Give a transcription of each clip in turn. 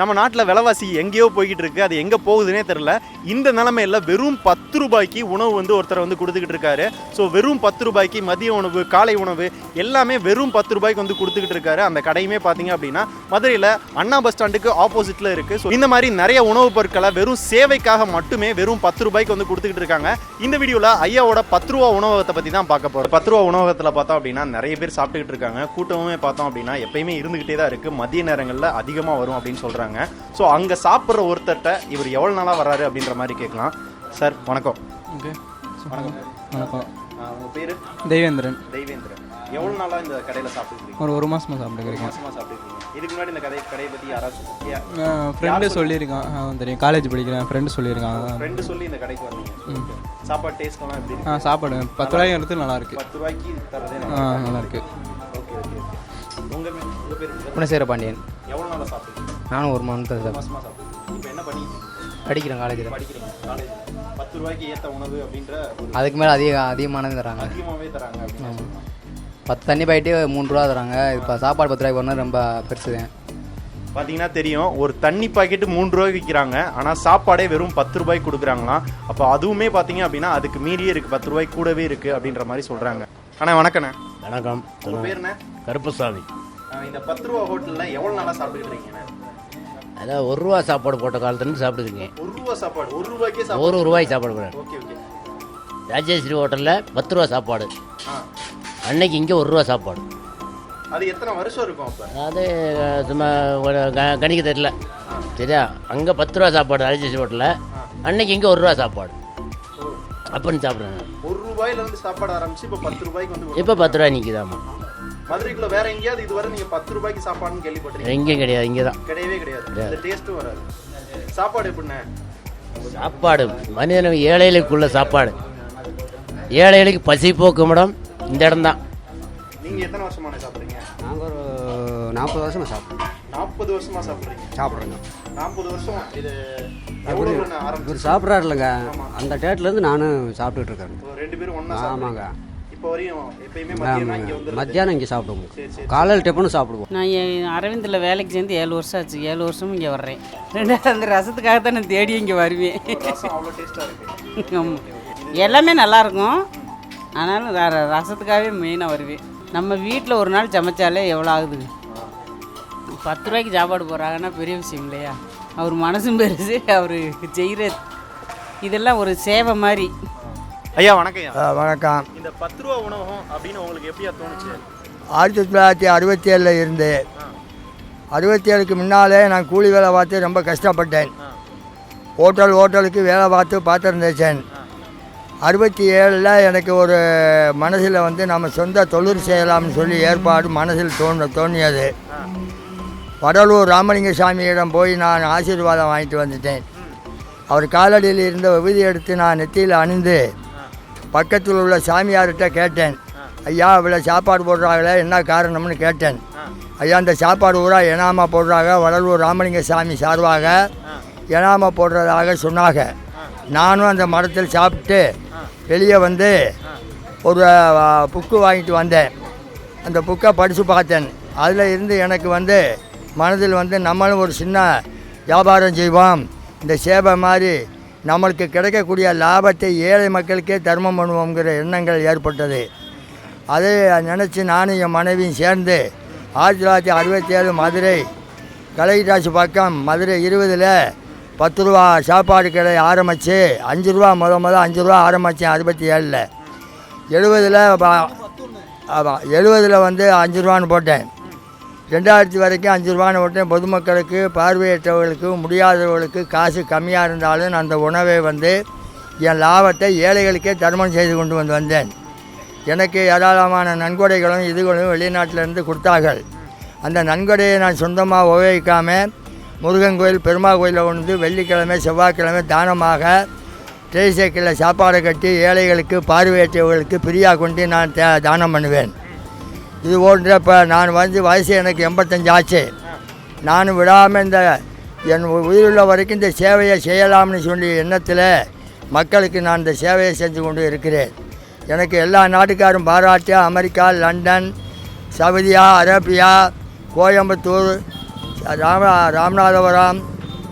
நம்ம நாட்டில் விலைவாசி எங்கேயோ போய்கிட்டு இருக்குது அது எங்கே போகுதுன்னே தெரில இந்த நிலமையில வெறும் பத்து ரூபாய்க்கு உணவு வந்து ஒருத்தர் வந்து கொடுத்துக்கிட்டு இருக்காரு. ஸோ வெறும் பத்து ரூபாய்க்கு மதிய உணவு காலை உணவு எல்லாமே வெறும் பத்து ரூபாய்க்கு வந்து கொடுத்துக்கிட்டு இருக்காரு. அந்த கடையுமே பார்த்தீங்க அப்படின்னா மதுரையில் அண்ணா பஸ் ஸ்டாண்டுக்கு ஆப்போசிட்டில் இருக்குது ஸோ இந்த மாதிரி நிறைய உணவுப் பொருட்களை வெறும் சேவைக்காக மட்டுமே வெறும் பத்து ரூபாய்க்கு வந்து கொடுத்துக்கிட்டு இருக்காங்க. இந்த வீடியோவில் ஐயாவோட பத்து ரூபா உணவகத்தை பற்றி தான் பார்க்க போகிறோம் பத்து ரூபா உணவகத்தில் பார்த்தோம் அப்படின்னா நிறைய பேர் சாப்பிட்டுக்கிட்டு இருக்காங்க. கூட்டமுமே பார்த்தோம் அப்படின்னா எப்பயுமே இருந்துக்கிட்டே தான் இருக்குது மதிய நேரங்களில் அதிகமாக வரும் அப்படின்னு சொல்கிறாங்க ஸோ அங்கே சாப்பிட்ற ஒருத்தர்கிட்ட இவர் எவ்வளோ நாளாக வராரு அப்படின்ற மாதிரி கேட்கலாம். சார் வணக்கம். ஓகே. வணக்கம். வணக்கம். உங்கள் பேர்? தெய்வேந்திரன் தெய்வேந்திரன் எவ்வளோ நாளாக இந்த கடையில் சாப்பிட்டுருக்கீங்க ஒரு ஒரு மாசமா சாப்பிட்டுக்கிறேன் மாசமாக சாப்பிட்டுருக்கீங்க இதுக்கு முன்னாடி இந்த கடை கடையை பற்றி யாராச்சும் ஃப்ரெண்டு சொல்லியிருக்கான். தெரியும். காலேஜ் படிக்கிறேன். ஃப்ரெண்டு சொல்லியிருக்கான். ஃப்ரெண்டு சொல்லி இந்த கடைக்கு வந்தீங்க. சாப்பாடு டேஸ்ட்லாம் எப்படி இருக்கு? ஆ சாப்பாடு. பத்து ரூபாய் எடுத்து நல்லா இருக்கு. பத்து ரூபாய்க்கு தரதே நல்லா இருக்கு. ஓகே ஓகே உங்கள் உங்கள் பேர்? குணசேகர பாண்டியன். எவ்வளோ நாளாக சாப்பிட்டுருக்கீங்க நானும் ஒரு மந்த் தான். மாசமாக சாப்பிட்டுருக்கீங்க இப்போ என்ன பண்ணிட்டு படிக்கிறேன் காலேஜில். படிக்கிறீங்க காலேஜ். பத்து ரூபாய்க்கு ஏற்ற உணவு அப்படின்ற அதுக்கு மேலே அதிக அதிகமானது தராங்க. அதிகமாகவே தராங்க அப்படின்னு பத்து தண்ணி பாயிட்டு மூணு ரூபா தராங்க. இப்போ சாப்பாடு பத்து ரூபாய்க்கு வரணும் ரொம்ப பெருசு. தான் பார்த்தீங்கன்னா தெரியும் ஒரு தண்ணி பாக்கெட்டு மூணு ரூபாய்க்கு விற்கிறாங்க ஆனால் சாப்பாடே வெறும் பத்து ரூபாய்க்கு கொடுக்குறாங்களாம். அப்போ அதுவுமே பார்த்தீங்க அப்படின்னா அதுக்கு மீறியே இருக்குது பத்து ரூபாய்க்கு கூடவே இருக்குது அப்படின்ற மாதிரி சொல்கிறாங்க அண்ணா வணக்கண்ணே வணக்கம். உங்கள் பேர் என்ன? கருப்பசாமி. இந்த பத்து ரூபா ஹோட்டலில் எவ்வளோ நாளாக சாப்பிட்டுக்கிட்டு இருக்கீங்கண்ணே அதான் ஒரு ரூபா சாப்பாடு போட்ட காலத்துலேருந்து சாப்பிட்டுருக்கேன் ஒரு ரூபா சாப்பாடு ஒரு ரூபாய்க்கே சாப்பாடு. ஒரு ரூபாய்க்கு சாப்பாடு போடுறேன் ஓகே ஓகே. ராஜேஸ்வரி ஹோட்டலில் பத்து ரூபா சாப்பாடு. அன்னைக்கு இங்கே ஒரு ரூபா சாப்பாடு. அது எத்தனை வருஷம் இருக்கும் அப்போ? அது சும்மா கணிக்க தெரியல. சரியா? அங்கே பத்து ரூபா சாப்பாடு ராஜேஸ்வரி ஹோட்டலில். அன்னைக்கு இங்கே ஒரு ரூபா சாப்பாடு. அப்படின்னு சாப்பிட்றேன் ஒரு ரூபாயில சாப்பாடு ஆரம்பிச்சு இப்போ பத்து ரூபாய்க்கு வந்து இப்போ பத்து ரூபா நிற்கிதாம்மா மதுரைக்குள்ள வேற எங்கேயாவது இதுவரை நீங்க பத்து ரூபாய்க்கு சாப்பாடுன்னு கேள்விப்பட்டிருக்கீங்க எங்கேயும் கிடையாது இங்கே தான் கிடையவே கிடையாது. இந்த டேஸ்ட்டும் வராது. சாப்பாடு எப்படிண்ணே? சாப்பாடு மனிதன ஏழைகளுக்குள்ள சாப்பாடு. ஏழைகளுக்கு பசி போக்கும் இடம் இந்த இடம் தான் நீங்க எத்தனை வருஷமான சாப்பிடுறீங்க? நாங்கள் ஒரு நாற்பது வருஷமாக சாப்பிட்றோம். நாற்பது வருஷமா சாப்பிடுறீங்க. சாப்பிட்றோங்க. நாற்பது வருஷம்? இது இவர் சாப்பிட்றாரு இல்லைங்க அந்த டேட்லேருந்து நானும் சாப்பிட்டுட்டு இருக்கேன் ரெண்டு பேரும் ஒண்ணா ஆமாங்க. சாப்பிடுங்க இப்போ வரையும் எப்பயுமே மத்தியானம் இங்க வந்து மத்தியானம் இங்கே சாப்பிடுவோம். காலையில் டிஃபனும் சாப்பிடுவோம். நான் அரவிந்தில் வேலைக்கு சேர்ந்து ஏழு வருஷம் ஆச்சு. ஏழு வருஷமும் இங்கே வர்றேன். ரெண்டாவது அந்த ரசத்துக்காக தான் நான் தேடி இங்கே வருவேன். ரசம் அவ்வளோ டேஸ்டா இருக்கு. ஆமாம் எல்லாமே நல்லாயிருக்கும் ஆனாலும் ரசத்துக்காகவே மெயினாக வருவேன். நம்ம வீட்டில் ஒரு நாள் சமைச்சாலே எவ்வளோ ஆகுது? பத்து ரூபாய்க்கு சாப்பாடு போடுறாங்கன்னா பெரிய விஷயம் இல்லையா? அவர் மனசும் பெருசு அவர் செய்கிற இதெல்லாம் ஒரு சேவை மாதிரி. ஐயா வணக்கம் ஐயா. வணக்கம். இந்த பத்து ரூபா உணவகம் அப்படின்னு உங்களுக்கு எப்படியா தோணுச்சு? ஆயிரத்தி தொள்ளாயிரத்தி அறுபத்தி ஏழில் இருந்து அறுபத்தி ஏழுக்கு முன்னாலே நான் கூலி வேலை பார்த்து ரொம்ப கஷ்டப்பட்டேன். ஹோட்டல் ஹோட்டலுக்கு வேலை பார்த்து பார்த்துருந்தேன். அறுபத்தி ஏழில் எனக்கு ஒரு மனசில் வந்து நம்ம சொந்த தொழில் செய்யலாம்னு சொல்லி ஏற்பாடு மனசில் தோணு தோணியது. வடலூர் ராமலிங்க சாமியிடம் போய் நான் ஆசீர்வாதம் வாங்கிட்டு வந்துட்டேன். அவர் காலடியில் இருந்த விபூதி எடுத்து நான் நெத்தியில் அணிந்து பக்கத்தில் உள்ள சாமியார்கிட்ட கேட்டேன். ஐயா இவ்வளோ சாப்பாடு போடுறாங்களே என்ன காரணம்னு கேட்டேன். ஐயா இந்த சாப்பாடு பூரா எனாமா போடுறாங்க வடலூர் ராமலிங்க சாமி சார்பாக எனாமா போடுறதாக சொன்னாங்க நானும் அந்த மரத்தில் சாப்பிட்டு வெளியே வந்து ஒரு புக்கு வாங்கிட்டு வந்தேன். அந்த புக்கை படித்து பார்த்தேன். அதில் இருந்து எனக்கு வந்து மனதில் வந்து நம்மளும் ஒரு சின்ன வியாபாரம் செய்வோம். இந்த சேவை மாதிரி நம்மளுக்கு கிடைக்கக்கூடிய லாபத்தை ஏழை மக்களுக்கே தர்மம் பண்ணுவோங்கிற எண்ணங்கள் ஏற்பட்டது. அதை நினச்சி நானும் என் மனைவியும் சேர்ந்து ஆயிரத்தி தொள்ளாயிரத்தி அறுபத்தி ஏழு மதுரை கலைராசி பக்கம் மதுரை இருபதில் பத்து ரூபா சாப்பாடு கடை ஆரம்பித்து அஞ்சு ரூபா முத முதல் அஞ்சு ரூபா ஆரம்பித்தேன் அறுபத்தி ஏழில் எழுபதில் ஆமாம் எழுபதில் வந்து அஞ்சு ரூபான்னு போட்டேன். ரெண்டாயிரத்தி வரைக்கும் அஞ்சு ரூபான்னு உடனே பொதுமக்களுக்கு பார்வையற்றவர்களுக்கு முடியாதவர்களுக்கு காசு கம்மியாக இருந்தாலும் நான் அந்த உணவை வந்து என் லாபத்தை ஏழைகளுக்கே தர்மம் செய்து கொண்டு வந்து வந்தேன். எனக்கு ஏராளமான நன்கொடைகளும் இதுகளும் வெளிநாட்டிலேருந்து கொடுத்தார்கள். அந்த நன்கொடையை நான் சொந்தமாக உபயோகிக்காமல் முருகன் கோயில் பெருமா கோயிலில் வந்து வெள்ளிக்கிழமை செவ்வாய்க்கிழமை தானமாக ட்ரை சைக்கிளில் சாப்பாடு கட்டி ஏழைகளுக்கு பார்வையற்றவர்களுக்கு ஃப்ரீயாக கொண்டு நான் தானம் பண்ணுவேன். இது போன்ற இப்போ நான் வந்து வயசு எனக்கு எண்பத்தஞ்சு ஆச்சு. நான் விடாமல் இந்த என் உயிருள்ள வரைக்கும் இந்த சேவையை செய்யலாம்னு சொல்லி எண்ணத்தில் மக்களுக்கு நான் இந்த சேவையை செஞ்சு கொண்டு இருக்கிறேன். எனக்கு எல்லா நாட்டுக்காரும் பாராட்டியா America London Saudi Arabia Coimbatore Rama Ramanathapuram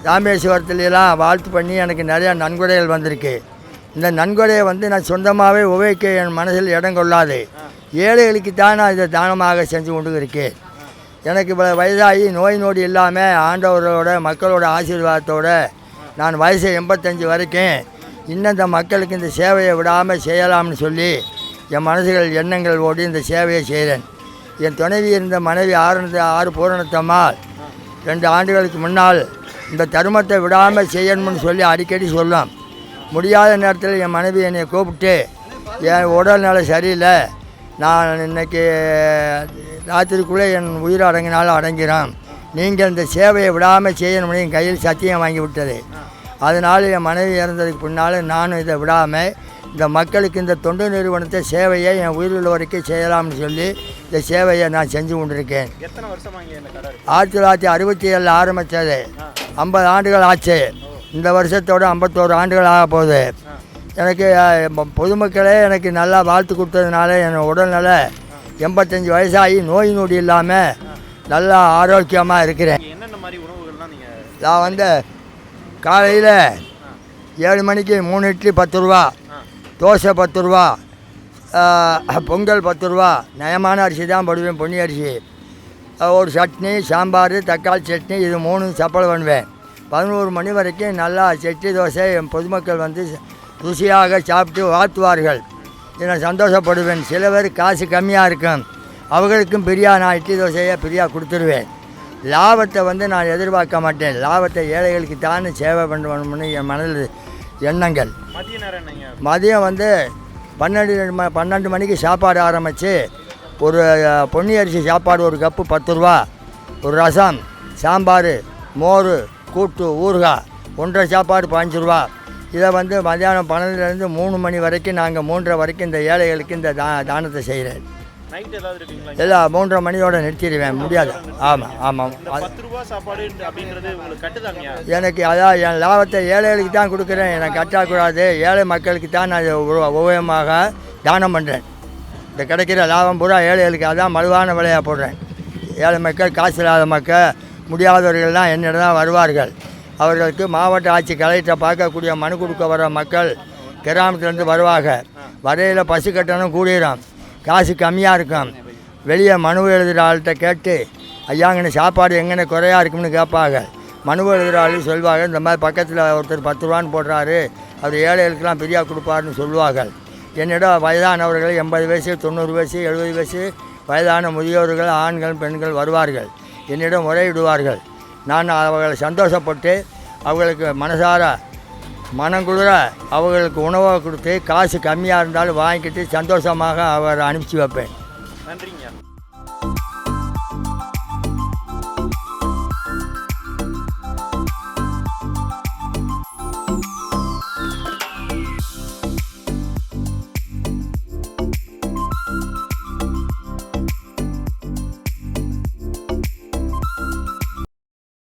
ராமேஸ்வரத்துலாம் வாழ்த்து பண்ணி எனக்கு நிறையா நன்கொடைகள் வந்திருக்கு. இந்த நன்கொடையை வந்து நான் சொந்தமாகவே உபயோகிக்க என் மனசில் இடம் கொள்ளாது. ஏழைகளுக்கு தான் நான் இதை தானமாக செஞ்சு கொண்டு இருக்கேன் எனக்கு இப்போ வயதாகி நோய் நொடி இல்லாமல் ஆண்டவரோட மக்களோட ஆசீர்வாதத்தோட நான் வயசு எண்பத்தஞ்சு வரைக்கும் இன்னும் இந்த மக்களுக்கு இந்த சேவையை விடாமல் செய்யலாம்னு சொல்லி என் மனசுகள் எண்ணங்கள் ஓடி இந்த சேவையை செய்கிறேன். என் துணைவி இருந்த மனைவி ஆறு ஆறு பூரணத்தம்மாள் ரெண்டு ஆண்டுகளுக்கு முன்னால் இந்த தருமத்தை விடாமல் செய்யணும்னு சொல்லி அடிக்கடி சொல்லும். முடியாத நேரத்தில் என் மனைவி என்னை கூப்பிட்டு என் உடல்நிலை சரியில்லை நான் இன்னைக்கு ராத்திரிக்குள்ளே என் உயிர் அடங்கினாலும் அடங்கிறோம் நீங்கள் இந்த சேவையை விடாமல் செய்யணும்னு என் கையில் சத்தியம் வாங்கி விட்டது. அதனால் என் மனைவி இறந்ததுக்கு பின்னால் நானும் இதை விடாமல் இந்த மக்களுக்கு இந்த தொண்டு நிறுவனத்தை சேவையை என் உயிருள்ள வரைக்கும் செய்யலாம்னு சொல்லி இந்த சேவையை நான் செஞ்சு கொண்டிருக்கேன். ஆயிரத்தி தொள்ளாயிரத்தி அறுபத்தி ஏழில் ஆரம்பித்தது. ஐம்பது ஆண்டுகள் ஆச்சு. இந்த வருஷத்தோட ஐம்பத்தோரு ஆண்டுகள் ஆக போகுது. எனக்கு பொதுமக்களே எனக்கு நல்லா வாழ்த்து கொடுத்ததுனால என் உடல்நல எண்பத்தஞ்சு வயசாகி நோய் நொடி இல்லாமல் நல்லா ஆரோக்கியமாக இருக்கிறேன். நான் வந்து காலையில் ஏழு மணிக்கு மூணு இட்லி பத்து ரூபா தோசை பத்து ரூபா பொங்கல் பத்து ரூபா நயமான அரிசி தான் போடுவேன் பொன்னி அரிசி. ஒரு சட்னி சாம்பார் தக்காளி சட்னி இது மூணு சப்பல் பண்ணுவேன். பதினோரு மணி வரைக்கும் நல்லா சட்னி தோசை என் பொதுமக்கள் வந்து ருசியாக சாப்பிட்டு வாழ்த்துவார்கள். நான் சந்தோஷப்படுவேன். சில பேர் காசு கம்மியாக இருக்கும். அவர்களுக்கும் பிரியா நான் இட்லி தோசையை பிரியா கொடுத்துருவேன். லாபத்தை வந்து நான் எதிர்பார்க்க மாட்டேன். லாபத்தை ஏழைகளுக்கு தான் சேவை பண்ணணும்னு என் மனதில் எண்ணங்கள். மதியம் வந்து பன்னெண்டு ம பன்னெண்டு மணிக்கு சாப்பாடு ஆரம்பித்து ஒரு பொன்னி அரிசி சாப்பாடு ஒரு கப்பு பத்து ரூபா ஒரு ரசம் சாம்பார் மோர் கூட்டு ஊறுகாய் ஒன்றரை சாப்பாடு பாஞ்சு ரூபா இதை வந்து மதியானம் பன்னெண்டுலேருந்து மூணு மணி வரைக்கும் நாங்கள் மூன்றரை வரைக்கும் இந்த ஏழைகளுக்கு இந்த தா தானத்தை செய்கிறேன் எல்லாம் மூன்றரை மணியோட நிறுத்திடுவேன் முடியாது. ஆமாம் ஆமாம் எனக்கு அதான் என் லாபத்தை ஏழைகளுக்கு தான் கொடுக்குறேன். எனக்கு கட்டக்கூடாது. ஏழை மக்களுக்கு தான் நான் உபயோகமாக தானம் பண்ணுறேன் இந்த கிடைக்கிற லாபம் பூரா ஏழைகளுக்கு அதான் மலிவான விலையாக போடுறேன். ஏழை மக்கள் காசு இல்லாத மக்கள் முடியாதவர்கள்லாம் என்னிடம் தான் வருவார்கள். அவர்களுக்கு மாவட்ட ஆட்சி கலெக்டரை பார்க்கக்கூடிய மனு கொடுக்க வர மக்கள் கிராமத்துலேருந்து வருவாங்க. வரையில் பசு கட்டணம் கூடிடும் காசு கம்மியாக இருக்கும். வெளியே மனு எழுதுகிற ஆள்கிட்ட கேட்டு ஐயாங்கன்னு சாப்பாடு எங்கன்னு குறையாக இருக்கும்னு கேட்பாங்க. மனு எழுதுகிற ஆளு இந்த மாதிரி பக்கத்தில் ஒருத்தர் பத்து ரூபான்னு போடுறாரு. அவர் ஏழைகளுக்கெல்லாம் ஃப்ரீயாக கொடுப்பாருன்னு சொல்லுவார்கள் என்னிடம் வயதானவர்கள் எண்பது வயசு தொண்ணூறு வயசு எழுபது வயசு வயதான முதியோர்கள் ஆண்கள் பெண்கள் வருவார்கள். என்னிடம் முறையிடுவார்கள் நான் அவர்களை சந்தோஷப்பட்டு அவர்களுக்கு மனசார மனங்குளிர அவர்களுக்கு உணவை கொடுத்து காசு கம்மியாக இருந்தாலும் வாங்கிக்கிட்டு சந்தோஷமாக அவரை அனுப்பிச்சி வைப்பேன். நன்றிங்க.